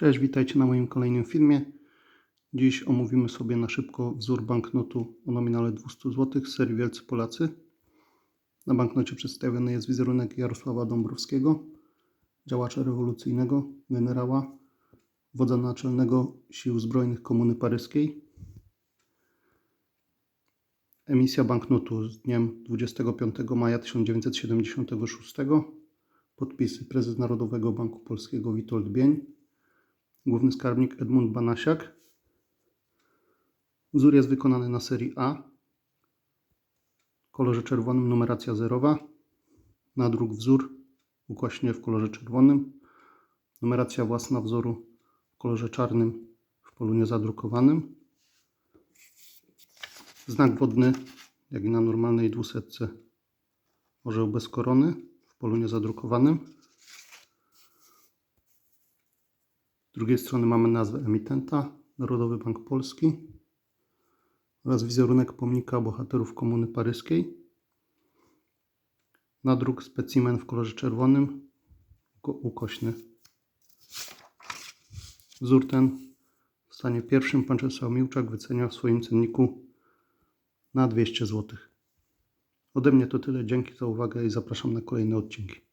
Cześć, witajcie na moim kolejnym filmie. Dziś omówimy sobie na szybko wzór banknotu o nominale 200 zł z serii Wielcy Polacy. Na banknocie przedstawiony jest wizerunek Jarosława Dąbrowskiego, działacza rewolucyjnego, generała, wodza naczelnego Sił Zbrojnych Komuny Paryskiej. Emisja banknotu z dniem 25 maja 1976. Podpisy prezes Narodowego Banku Polskiego Witold Bień. Główny skarbnik Edmund Banasiak. Wzór jest wykonany na serii A. W kolorze czerwonym numeracja zerowa. Nadruk wzór ukośnie w kolorze czerwonym. Numeracja własna wzoru w kolorze czarnym w polu niezadrukowanym. Znak wodny, jak i na normalnej dwusetce, orzeł bez korony w polu niezadrukowanym. Z drugiej strony mamy nazwę emitenta, Narodowy Bank Polski oraz wizerunek pomnika bohaterów Komuny Paryskiej. Nadruk specimen w kolorze czerwonym, uko- ukośny. Wzór ten w stanie pierwszym pan Czesław Miłczak wycenia w swoim cenniku na 200 zł. Ode mnie to tyle. Dzięki za uwagę i zapraszam na kolejne odcinki.